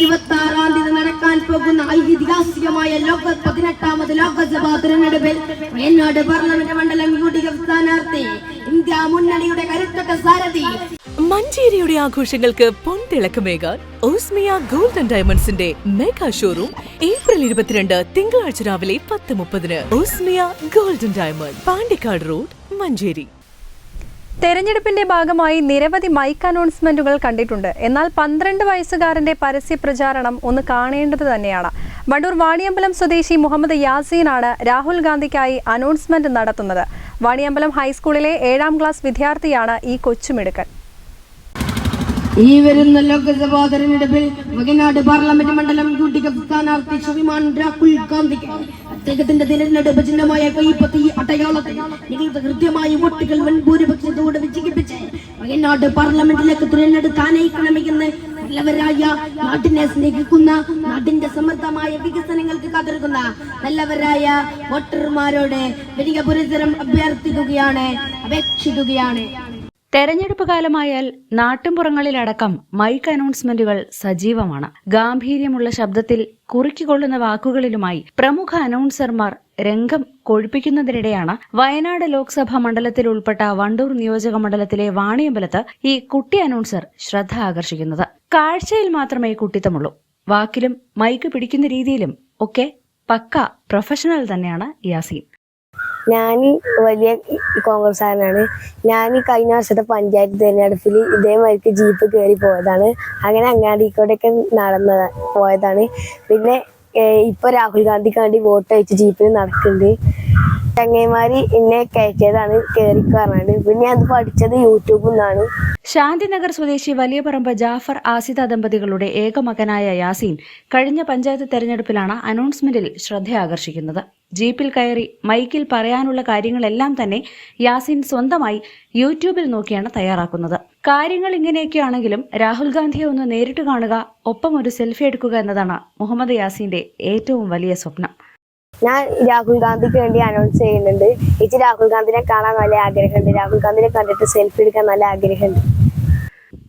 ഇരുപത്തി ആറാം തീയതി നടക്കാൻ പോകുന്ന ഐതിഹാസികമായ ലോക പതിനെട്ടാമത് ലോകസഭാ തിരഞ്ഞെടുപ്പിൽ വയനാട് പാർലമെന്റ് മണ്ഡലം യു ഡി എഫ് സ്ഥാനാർത്ഥി ഇന്ത്യ മുന്നണിയുടെ കരുത്തട്ട സാരഥി. മഞ്ചേരിയുടെ ആഘോഷങ്ങൾക്ക് പൊൻതിളക്കമേകാൻ ഓസ്മിയ ഗോൾഡൻ ഡയമണ്ട്സിന്റെ മെഗാ ഷോറൂം ഏപ്രിൽ ഇരുപത്തിരണ്ട് തിങ്കളാഴ്ച രാവിലെ പത്ത് മുപ്പതിന് Osmiya golden diamond Pandikkad road Manjeri. തെരഞ്ഞെടുപ്പിന്റെ ഭാഗമായി നിരവധി മൈക്ക് അനൗൺസ്മെന്റുകൾ കണ്ടിട്ടുണ്ട്. എന്നാൽ പന്ത്രണ്ട് വയസ്സുകാരന്റെ പരസ്യ പ്രചാരണം ഒന്ന് കാണേണ്ടത് തന്നെയാണ്. വണ്ടൂർ വാണിയമ്പലം സ്വദേശി മുഹമ്മദ് യാസീനാണ് രാഹുൽ ഗാന്ധിക്കായി അനൗൺസ്മെന്റ് നടത്തുന്നത്. വാണിയമ്പലം ഹൈസ്കൂളിലെ ഏഴാം ക്ലാസ് വിദ്യാർത്ഥിയാണ് ഈ കൊച്ചുമിടുക്കൻ. ഈ വരുന്ന ലോക്സഭാ തെരഞ്ഞെടുപ്പിൽ വകനാട് പാർലമെന്റ് മണ്ഡലം യു ഡി എഫ് സ്ഥാനാർത്ഥി ശ്രീമാൻ രാഹുൽ ഗാന്ധിക്ക് അദ്ദേഹത്തിന്റെ തിരഞ്ഞെടുപ്പ് ചിഹ്നമായ കൈപ്പത്തി അടയാളത്തിൽ നിങ്ങൾക്ക് കൃത്യമായി വോട്ടുകൾ വൻ ഭൂരിപക്ഷത്തോടെ വിജയിപ്പിച്ച് വയനാട് പാർലമെന്റിലേക്ക് തിരഞ്ഞെടുക്കാനയക്കണമെന്ന് നല്ലവരായ നാട്ടിനെ സ്നേഹിക്കുന്ന നാടിന്റെ സമൃദ്ധമായ വികസനങ്ങൾക്ക് കാത്തിരിക്കുന്ന നല്ലവരായ വോട്ടർമാരോട് വലിയ പുരസരം അഭ്യർത്ഥിക്കുകയാണ് അപേക്ഷിക്കുകയാണ്. തെരഞ്ഞെടുപ്പ് കാലമായാൽ നാട്ടിൻപുറങ്ങളിലടക്കം മൈക്ക് അനൗൺസ്മെന്റുകൾ സജീവമാണ്. ഗാംഭീര്യമുള്ള ശബ്ദത്തിൽ കുറുക്കിക്കൊള്ളുന്ന വാക്കുകളിലുമായി പ്രമുഖ അനൗൺസർമാർ രംഗം കൊഴുപ്പിക്കുന്നതിനിടെയാണ് വയനാട് ലോക്സഭാ മണ്ഡലത്തിൽ ഉൾപ്പെട്ട വണ്ടൂർ നിയോജക മണ്ഡലത്തിലെ വാണിയമ്പലത്ത് ഈ കുട്ടി അനൗൺസർ ശ്രദ്ധ ആകർഷിക്കുന്നത്. കാഴ്ചയിൽ മാത്രമേ കുട്ടിത്തമുള്ളൂ. വാക്കിലും മൈക്ക് പിടിക്കുന്ന രീതിയിലും ഒക്കെ പക്ക പ്രൊഫഷണൽ തന്നെയാണ് യാസീൻ. ഞാൻ വലിയ കോൺഗ്രസ്സുകാരനാണ്. ഞാൻ കഴിഞ്ഞ വർഷത്തെ പഞ്ചായത്ത് തിരഞ്ഞെടുപ്പിൽ ഇതേമാതിരിക്ക് ജീപ്പ് കയറി പോയതാണ്. അങ്ങനെ അങ്ങാടിക്കോടൊക്കെ നടന്ന പോയതാണ്. പിന്നെ ഇപ്പൊ രാഹുൽ ഗാന്ധിക്ക് വേണ്ടി വോട്ട് അയച്ച് ജീപ്പിൽ നടക്കുന്നുണ്ട് ചങ്ങൈമാര് എന്നെ കയറ്റിയതാണ് കയറി പറഞ്ഞത് പിന്നെ അത് പഠിച്ചത് യൂട്യൂബിൽ നിന്നാണ്. ശാന്തിനഗർ സ്വദേശി വലിയപറമ്പ് ജാഫർ ആസിദ ദമ്പതികളുടെ ഏക മകനായ യാസീൻ കഴിഞ്ഞ പഞ്ചായത്ത് തെരഞ്ഞെടുപ്പിലാണ് അനൗൺസ്മെന്റിൽ ശ്രദ്ധയാകർഷിക്കുന്നത്. ജീപ്പിൽ കയറി മൈക്കിൽ പറയാനുള്ള കാര്യങ്ങളെല്ലാം തന്നെ യാസീൻ സ്വന്തമായി യൂട്യൂബിൽ നോക്കിയാണ് തയ്യാറാക്കുന്നത്. കാര്യങ്ങൾ ഇങ്ങനെയൊക്കെയാണെങ്കിലും രാഹുൽ ഗാന്ധിയെ ഒന്ന് നേരിട്ട് കാണുക ഒപ്പം ഒരു സെൽഫി എടുക്കുക എന്നതാണ് മുഹമ്മദ് യാസീന്റെ ഏറ്റവും വലിയ സ്വപ്നം. ഞാൻ രാഹുൽ ഗാന്ധിക്ക് വേണ്ടി അനൗൺസ് ചെയ്യുന്നുണ്ട്. എനിക്ക് രാഹുൽ ഗാന്ധിനെ കാണാൻ നല്ല ആഗ്രഹമുണ്ട്. രാഹുൽ ഗാന്ധിനെ കണ്ടിട്ട് സെൽഫി എടുക്കാൻ നല്ല ആഗ്രഹമുണ്ട്.